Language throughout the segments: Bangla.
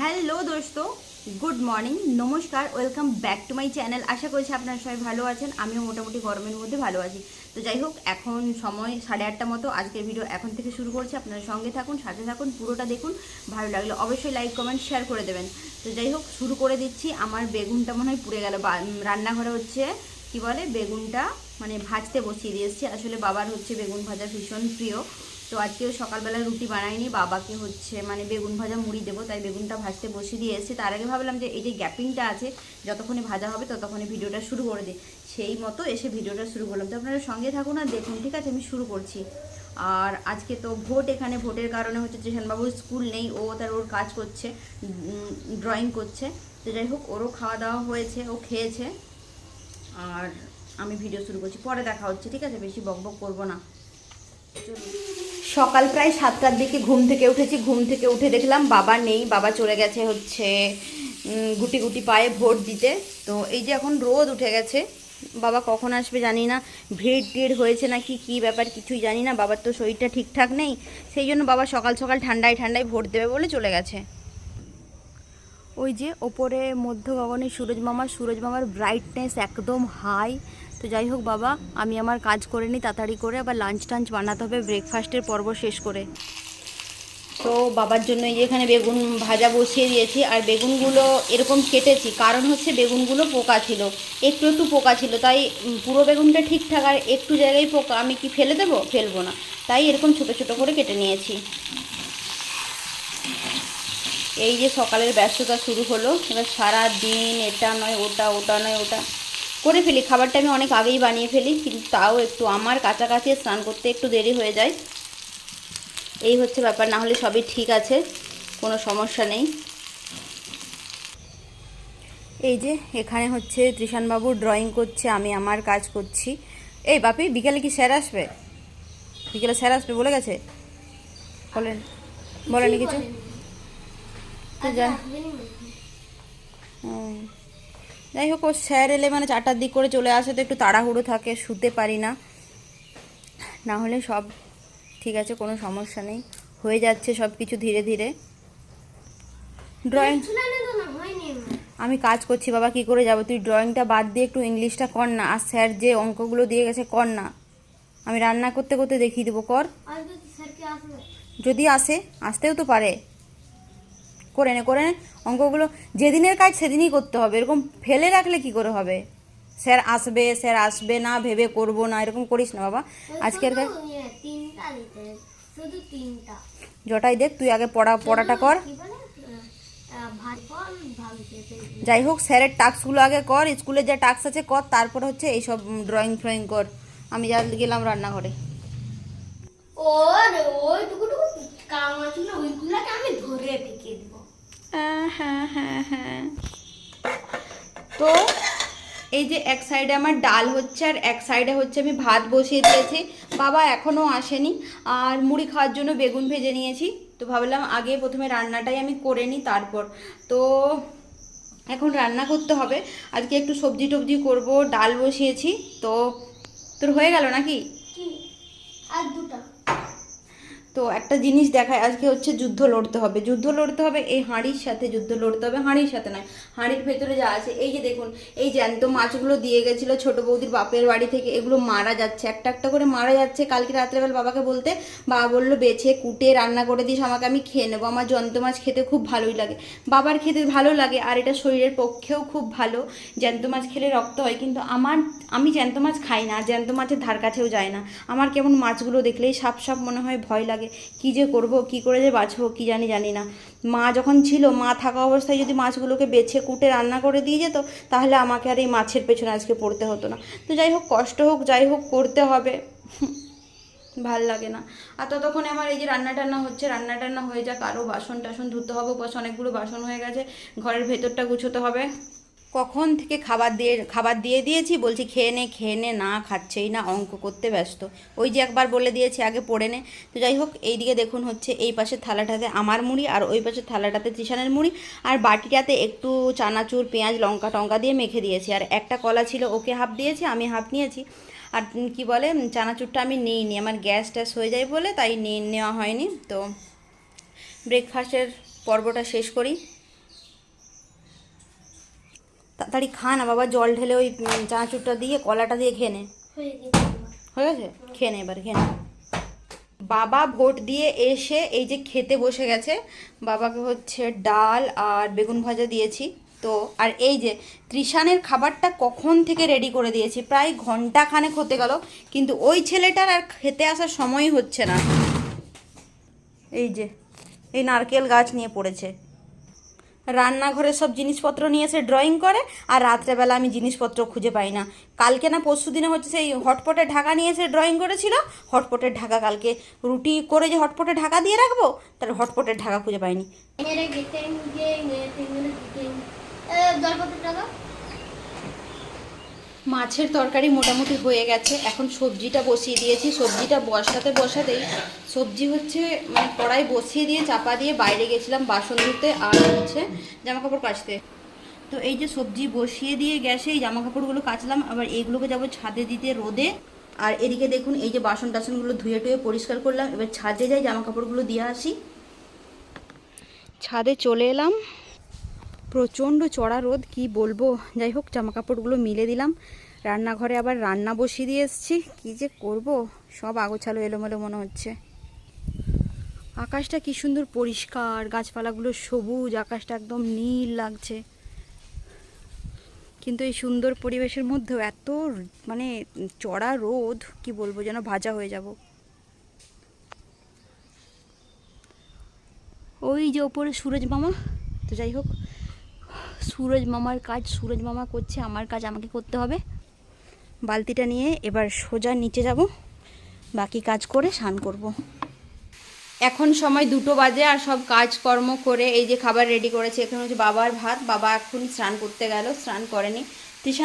হ্যালো দোস্ত, গুড মর্নিং, নমস্কার, welcome back to my channel. আশা করছি আপনারা সবাই ভালো আছেন, আমিও মোটামুটি গরমের মধ্যে ভালো আছি। তো যাই হোক, এখন সময় সাড়ে আটটা মতো, আজকের ভিডিও এখন থেকে শুরু করছি, আপনারা সঙ্গে থাকুন, সাথে থাকুন, পুরোটা দেখুন, ভালো লাগলে অবশ্যই লাইক কমেন্ট শেয়ার করে দেবেন। তো যাই হোক, শুরু করে দিচ্ছি, আমার বেগুনটা মনে হয় পুড়ে গেল রান্নাঘরে হচ্ছে, কি বলে, বেগুনটা মানে ভাজতে বসিয়ে দিয়ে এসেছি আসলে বাবার হচ্ছে বেগুন ভাজা ভীষণ প্রিয়। তো আজকেও সকালবেলা রুটি বানাইনি বাবাকে হচ্ছে মানে বেগুন ভাজা মুড়ি দেবো, তাই বেগুনটা ভাজতে বসিয়ে দিয়ে এসেছি। তার আগে ভাবলাম যে এই যে গ্যাপিংটা আছে, যতক্ষণে ভাজা হবে ততক্ষণে ভিডিওটা শুরু করে দিই। সেই মতো এসে ভিডিওটা শুরু করলাম। তো আপনারা সঙ্গে থাকুন আর দেখুন, ঠিক আছে? আমি শুরু করছি। আর আজকে তো ভোট এখানে, ভোটের কারণে হচ্ছে বাবুর স্কুল নেই, ও তার ওর কাজ করছে ড্রয়িং করছে। তো যাই হোক, ওরও খাওয়া দাওয়া হয়েছে, ও খেয়েছে। আর আমি ভিডিও শুরু করছি, পরে দেখা হচ্ছে, ঠিক আছে? বেশি বক বক করব না। সকাল প্রায় সাতটার দিকে ঘুম থেকে উঠেছি, ঘুম থেকে উঠে দেখলাম বাবা নেই, বাবা চলে গেছে হচ্ছে গুটি গুটি পায়ে ভোট দিতে। তো এই যে এখন রোদ উঠে গেছে, বাবা কখন আসবে জানি না, ভিড় টিড় হয়েছে নাকি কি ব্যাপার কিছুই জানি না, বাবার তো শরীরটা ঠিকঠাক নেই, সেই জন্য বাবা সকাল সকাল ঠান্ডায় ঠান্ডায় ভোট দেবে বলে চলে গেছে। ওই যে ওপরে মধ্য গগনে সুরজ মামা, সুরজ মামার ব্রাইটনেস একদম হাই তো যাই হোক বাবা, আমি আমার কাজ করে নিই, তাড়াতাড়ি করে আবার লাঞ্চ টাঞ্চ বানাতে হবে ব্রেকফাস্টের পর্ব শেষ করে। তো বাবার জন্য এখানে বেগুন ভাজা বসিয়ে দিয়েছি, আর বেগুনগুলো এরকম কেটেছি, কারণ হচ্ছে বেগুনগুলো পোকা ছিল, একটু একটু পোকা ছিল, তাই পুরো বেগুনটা ঠিকঠাক, আর একটু জায়গায় পোকা, আমি কি ফেলে দেবো? ফেলব না। তাই এরকম ছোট ছোট করে কেটে নিয়েছি। এই যে সকালের ব্যস্ততা শুরু হলো, এবার সারা দিন এটা নয়, ওটা ওটা নয়, ওটা। করে ফেলি। খাবারটা আমি অনেক আগেই বানিয়ে ফেলি কিন্তু তাও একটু আমার কাছাকাছি স্নান করতে একটু দেরি হয়ে যায়। এই হচ্ছে ব্যাপার না হলে সবই ঠিক আছে কোনো সমস্যা নেই। এই যে এখানে হচ্ছে ত্রিশানবাবু ড্রয়িং করছে আমি আমার কাজ করছি। এই বাপি বিকেলে কি স্যার আসবে? বিকেলে স্যার আসবে বলে গেছে? বলেন বলেনি কিছু। তো যা। হুম। যাই হোক ও স্যার এলে মানে চারটার দিক করে চলে আসে তো একটু তাড়াহুড়ো থাকে শুতে পারি না। না হলে সব ঠিক আছে কোনো সমস্যা নেই। হয়ে যাচ্ছে সব কিছু ধীরে ধীরে। ড্রয়িং আমি কাজ করছি বাবা কি করে যাব? তুই ড্রয়িংটা বাদ দিয়ে একটু ইংলিশটা কর না। আর স্যার যে অঙ্কগুলো দিয়ে গেছে কর না। আমি রান্না করতে করতে দেখিয়ে দেবো কর। যদি আসে আসতেও তো পারে। করে নে করে নে। অঙ্কগুলো যেদিনের কাজ সেদিনই করতে হবে। এরকম ফেলে রাখলে কি করে হবে? স্যার আসবে স্যার আসবে না ভেবে করব না এরকম করিস না বাবা। আজকের তিনটা জটাই দেখ তুই আগে পড়া পড়াটা কর। যাই হোক স্যারের টাস্কগুলো আগে কর স্কুলে যা টাস্ক আছে কর তারপর হচ্ছে এইসব ড্রয়িং ফ্রয়িং কর। আমি যা গেলাম রান্নাঘরে। ওর ওইটুকুটুকু কাম আছে না ওইগুলোকে আমি ধরে ঢেকে দিব। হ্যাঁ হ্যাঁ হ্যাঁ হ্যাঁ। তো এই যে এক সাইডে আমার ডাল হচ্ছে আর এক সাইডে হচ্ছে আমি ভাত বসিয়ে দিয়েছি। বাবা এখনও আসেনি। আর মুড়ি খাওয়ার জন্য বেগুন ভেজে নিয়েছি। তো ভাবলাম আগে প্রথমে রান্নাটাই আমি করে নিই তারপর। তো এখন রান্না করতে হবে। আজকে একটু সবজি টবজি করব ডাল বসিয়েছি। তো তোর হয়ে গেল নাকি? আর দুটা। তো একটা জিনিস দেখায়, আজকে হচ্ছে যুদ্ধ লড়তে হবে। যুদ্ধ লড়তে হবে, এই হাঁড়ির সাথে যুদ্ধ লড়তে হবে, হাঁড়ির সাথে নয়, হাঁড়ির ভেতরে যা আছে, এই যে দেখুন, এই জ্যান্ত মাছগুলো দিয়ে গেছিল ছোট বৌদির বাপের বাড়ি থেকে, এগুলো মারা যাচ্ছে, একটা একটা করে মারা যাচ্ছে। কালকে রাত্রেবেলা বাবাকে বলতে, বাবা বলল, বেছে, কুটে, রান্না করে দিস, আমাকে আমি খেয়ে নেব, আমার জ্যান্ত মাছ খেতে খুব ভালোই লাগে। বাবার খেতে ভালো লাগে, আর এটা শরীরের পক্ষেও খুব ভালো। জ্যান্ত মাছ খেলে রক্ত হয়, কিন্তু আমার আমি জ্যান্ত মাছ খাই না, জ্যান্ত মাছের ধার কাছেও যায় না। আমার কেমন মাছগুলো দেখলেই সাপ সাপ মনে হয় ভয় লাগে। কি যে করব, কি করে যে বাঁচবো, কি জানি জানি না। মা যখন ছিল, মা থাকা অবস্থায় যদি মাছগুলোকে বেছে কুটে রান্না করে দিয়ে যেত, তাহলে আমাকে আর এই মাছের পেছনে আজকে পড়তে হতো না। তো যাই হোক, কষ্ট হোক, যাই হোক, করতে হবে। ভালো লাগে না। আর ততক্ষণে আমার এই যে রান্না টান্না হচ্ছে, রান্না টান্না হয়ে যাক আরও বাসন টাসন ধুতে হবে পাশে অনেকগুলো বাসন হয়ে গেছে। ঘরের ভেতরটা গুছোতে হবে। কখন থেকে খাবার দিয়ে খাবার দিয়ে দিয়েছি? বলছি, খেয়ে নে খেয়ে নে, না খাচ্ছেই না, অঙ্ক করতে ব্যস্ত। ওই যে একবার বলে দিয়েছি, আগে পড়ে নে। তো যাই হোক, এইদিকে দেখুন হচ্ছে, এই পাশের থালাটাতে আমার মুড়ি আর ওই পাশের থালাটাতে ত্রিশানের মুড়ি। আর বাটিটাতে একটু চানাচুর, পেঁয়াজ, লঙ্কা টঙ্কা দিয়ে মেখে দিয়েছি। আর একটা কলা ছিল, ওকে হাফ দিয়েছি, আমি হাফ নিয়েছি। আর কি বলে চানাচুরটা আমি নিই নি, আমার গ্যাস ট্যাস হয়ে যায় বলে, তাই নিয়ে নেওয়া হয়নি। তো ব্রেকফাস্টের পর্বটা শেষ করি। তাড়াতাড়ি খা না বাবা জল ঢেলে ওই চানাচুরটা দিয়ে কলাটা দিয়ে খেয়ে নে। হয়ে গেছে হয়ে গেছে? খেয়ে নে এবার খেয়ে নে। বাবা ভোট দিয়ে এসে এই যে খেতে বসে গেছে বাবাকে হচ্ছে ডাল আর বেগুন ভাজা দিয়েছি। তো আর এই যে ত্রিশানের খাবারটা কখন থেকে রেডি করে দিয়েছি প্রায় ঘণ্টা খানেক হতে গেল কিন্তু ওই ছেলেটার আর খেতে আসার সময়ই হচ্ছে না। এই যে এই নারকেল গাছ নিয়ে পড়েছে। রান্নাঘরের সব জিনিসপত্র নিয়ে এসে ড্রয়িং করে, আর রাত্রেবেলা আমি জিনিসপত্র খুঁজে পাই না। কালকে না পরশু দিনে হচ্ছে সেই হটপটের ঢাকা নিয়ে এসে ড্রয়িং করেছিল হটপটের ঢাকা কালকে রুটি করে যে হটপটে ঢাকা দিয়ে রাখব, তার হটপটের ঢাকা খুঁজে পাইনি। মাছের তরকারি মোটামুটি হয়ে গেছে। এখন সবজিটা বসিয়ে দিয়েছি। সবজিটা বসাতে বসাতেই সবজি হচ্ছে মানে কড়াই বসিয়ে দিয়ে চাপা দিয়ে বাইরে গেছিলাম বাসন ধুতে আর হচ্ছে জামা কাপড় কাচতে। তো এই যে সবজি বসিয়ে দিয়ে গ্যাসে এই জামা কাপড়গুলো কাচলাম। আবার এইগুলোকে যাব ছাদে দিতে রোদে। আর এদিকে দেখুন, এই যে বাসন টাসনগুলো ধুয়ে টুয়ে পরিষ্কার করলাম। এবার ছাদে যাই জামা কাপড়গুলো দিয়ে আসি। ছাদে চলে এলাম। প্রচণ্ড চড়া রোদ, কি বলব? যাই হোক জামা কাপড়গুলো মিলে দিলাম। রান্নাঘরে আবার রান্না বসিয়ে দিয়ে এসেছি। কী যে করব? সব আগোছালো, এলোমেলো মনে হচ্ছে। আকাশটা কি সুন্দর পরিষ্কার, গাছপালাগুলো সবুজ, আকাশটা একদম নীল লাগছে। কিন্তু এই সুন্দর পরিবেশের মধ্যেও এত মানে চড়া রোদ, কি বলব যেন ভাজা হয়ে যাব। ওই যে ওপরে সুরজ মামা, তো যাই হোক সুরজ মামার কাজ, সুরজ মামা করছে, আমার কাজ আমাকে করতে হবে। বালতিটা নিয়ে এবার সোজা নিচে যাব। বাকি কাজ করে স্নান করব। এখন সময় দুটো বাজে আর সব কাজকর্ম করে এই যে খাবার রেডি করেছে, এখানে হচ্ছে বাবার ভাত। বাবা এখন স্নান করতে গেল, স্নান করেনি।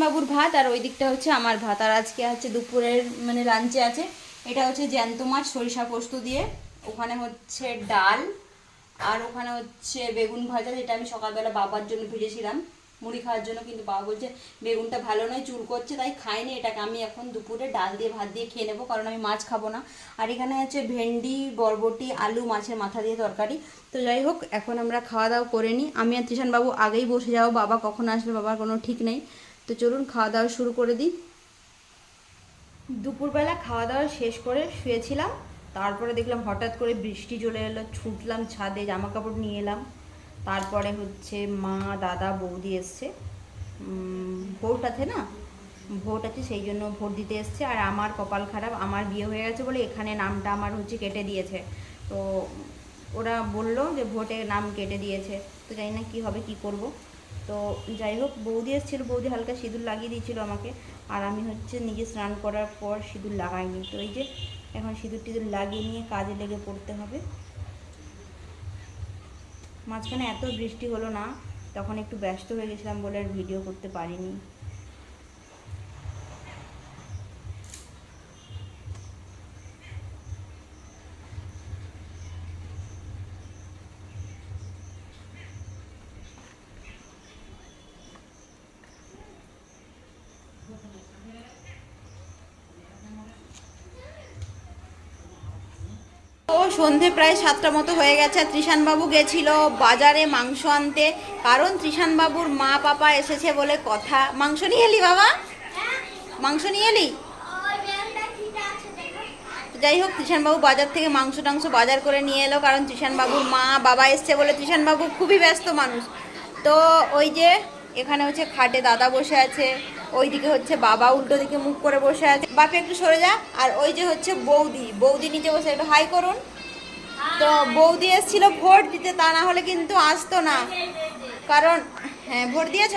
বাবুর ভাত আর ওই দিকটা হচ্ছে আমার ভাত। আর আজকে হচ্ছে দুপুরের মানে লাঞ্চে আছে। এটা হচ্ছে জ্যান্ত মাছ, সরিষা পোস্ত দিয়ে। ওখানে হচ্ছে ডাল। আর ওখানে হচ্ছে বেগুন ভাজা, যেটা আমি সকালবেলা বাবার জন্য ভেজেছিলাম। মুড়ি খাওয়ার জন্য কিন্তু বাবা বলছে, বেগুনটা ভালো নয়, চুল করছে, তাই খাইনি, এটাকে আমি এখন দুপুরে ডাল দিয়ে, ভাত দিয়ে খেয়ে নেব, কারণ আমি মাছ খাব না। আর এখানে আছে ভেন্ডি, বরবটি, আলু, মাছের মাথা দিয়ে তরকারি। তো যাই হোক, এখন আমরা খাওয়া দাওয়া করে নিই। আমি আর বাবু আগেই বসে যাব, বাবা কখন আসবে, বাবার কোনো ঠিক নেই। তো চলুন, খাওয়া দাওয়া শুরু করে দিই। দুপুরবেলা খাওয়া দাওয়া শেষ করে শুয়েছিলাম। তারপরে দেখলাম হঠাৎ করে বৃষ্টি চলে এলো, ছুটলাম ছাদে জামা কাপড় নিয়ে এলাম। তারপরে হচ্ছে মা, দাদা, বৌদি এসছে। ভোট আছে না? ভোট আছে, সেই জন্য ভোট দিতে এসছে। আর আমার কপাল খারাপ, আমার বিয়ে হয়ে গেছে বলে এখানে নামটা আমার হচ্ছে কেটে দিয়েছে। তো ওরা বলল যে ভোটে নাম কেটে দিয়েছে। তো জানি না কী হবে, কি করব। তো যাই হোক, বৌদি এসেছিল, বৌদি হালকা সিঁদুর লাগিয়ে দিয়েছিল আমাকে। আর আমি হচ্ছে নিজে স্নান করার পর সিঁদুর লাগাইনি। তো এই যে এখন সিঁদুর টিঁদুর লাগিয়ে নিয়ে কাজে লেগে পড়তে হবে। মাঝখানে এত বৃষ্টি হলো না, তখন একটু ব্যস্ত হয়ে গেছিলাম বলে আর ভিডিও করতে পারিনি। ও সন্ধে প্রায় সাতটা মতো হয়ে গেছে। আর গেছিল বাজারে মাংস আনতে। কারণ ত্রিশানবাবুর মা পাপা এসেছে বলে কথা। মাংস নিয়ে এলি বাবা? মাংস নিয়ে এলি? যাই হোক ত্রিশানবাবু বাজার থেকে মাংস টাংস বাজার করে নিয়ে এলো। কারণ ত্রিশানবাবুর মা, বাবা এসছে বলে ত্রিশানবাবু খুবই ব্যস্ত মানুষ। তো ওই যে এখানে হচ্ছে খাটে দাদা বসে আছে, ওইদিকে হচ্ছে বাবা উল্টো দিকে মুখ করে বসে আছে। বাপে, একটু সরে যা, আর ওই যে হচ্ছে বৌদি বৌদি নিচে বসে, একটু হাই করুন। তো বৌদি এসেছিল ভোট দিতে, তা না হলে কিন্তু আসতো না। কারণ হ্যাঁ ভোট দিয়েছ?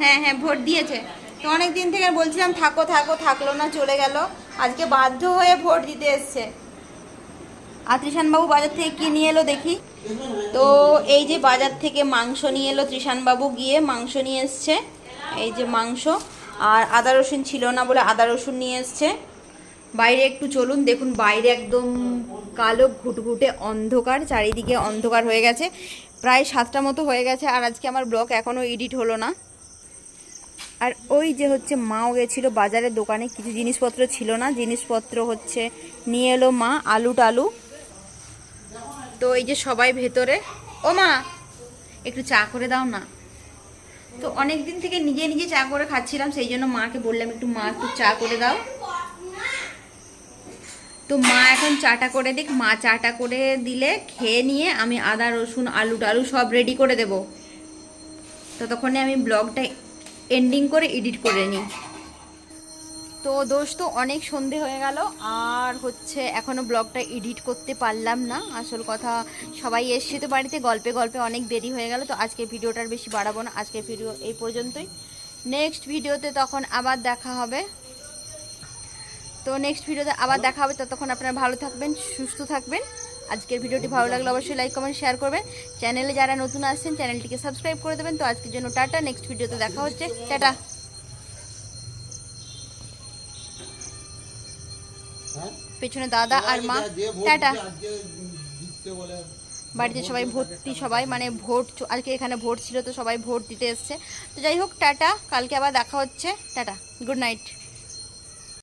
হ্যাঁ হ্যাঁ ভোট দিয়েছে। তো অনেক দিন থেকে বলছিলাম, থাকো থাকো, থাকল না, চলে গেল। আজকে বাধ্য হয়ে ভোট দিতে এসছে। আর ত্রিশানবাবু বাজার থেকে কি নিয়ে এলো দেখি। তো এই যে বাজার থেকে মাংস নিয়ে এলো ত্রিশানবাবু গিয়ে মাংস নিয়ে এসছে। এই যে মাংস। আর আদা রসুন ছিল না বলে আদা রসুন নিয়ে এসছে। বাইরে একটু চলুন, দেখুন বাইরে একদম কালো ঘুটঘুটে অন্ধকার, চারিদিকে অন্ধকার হয়ে গেছে। প্রায় সাতটা মতো হয়ে গেছে আর আজকে আমার ব্লগ এখনও এডিট হলো না। আর ওই যে হচ্ছে মাও গেছিল বাজারের দোকানে, কিছু জিনিসপত্র ছিল না। জিনিসপত্র হচ্ছে নিয়ে এলো মা, আলু টালু। তো এই যে সবাই ভেতরে, ও মা, একটু চা করে দাও না। তো অনেক দিন থেকে নিজে নিজে চা করে খাচ্ছিলাম, সেই জন্য মাকে বললাম একটু মা একটু চা করে দাও। তো মা এখন চাটা করে দিক, মা চাটা করে দিলে খেয়ে নিয়ে আমি আদা, রসুন, আলু টালু সব রেডি করে দেব। ততক্ষণে আমি ব্লগটা এন্ডিং করে এডিট করে নিই। তো দোস্ত অনেক সন্ধে হয়ে গেল। আর হচ্ছে এখনও ব্লগটা এডিট করতে পারলাম না। আসল কথা, সবাই এসছে তো বাড়িতে, গল্পে গল্পে অনেক দেরি হয়ে গেল, তো আজকের ভিডিওটার বেশি বাড়াবো না। আজকের ভিডিও এই পর্যন্তই। নেক্সট ভিডিওতে তখন আবার দেখা হবে। তো নেক্সট ভিডিওতে আবার দেখা হবে। ততক্ষণ আপনারা ভালো থাকবেন, সুস্থ থাকবেন। আজকের ভিডিওটি ভালো লাগলে অবশ্যই লাইক কমেন্ট শেয়ার করবেন। চ্যানেলে যারা নতুন আসছেন চ্যানেলটিকে সাবস্ক্রাইব করে দেবেন। তো আজকের জন্য টাটা। নেক্সট ভিডিওতে দেখা হচ্ছে। টাটা। পেছনে দাদা আর মা। টাটা। বাড়িতে সবাই ভর্তি সবাই মানে ভোট আজকে এখানে ভোট ছিল তো সবাই ভোট দিতে এসছে। তো যাই হোক টাটা। কালকে আবার দেখা হচ্ছে। টাটা। Good night.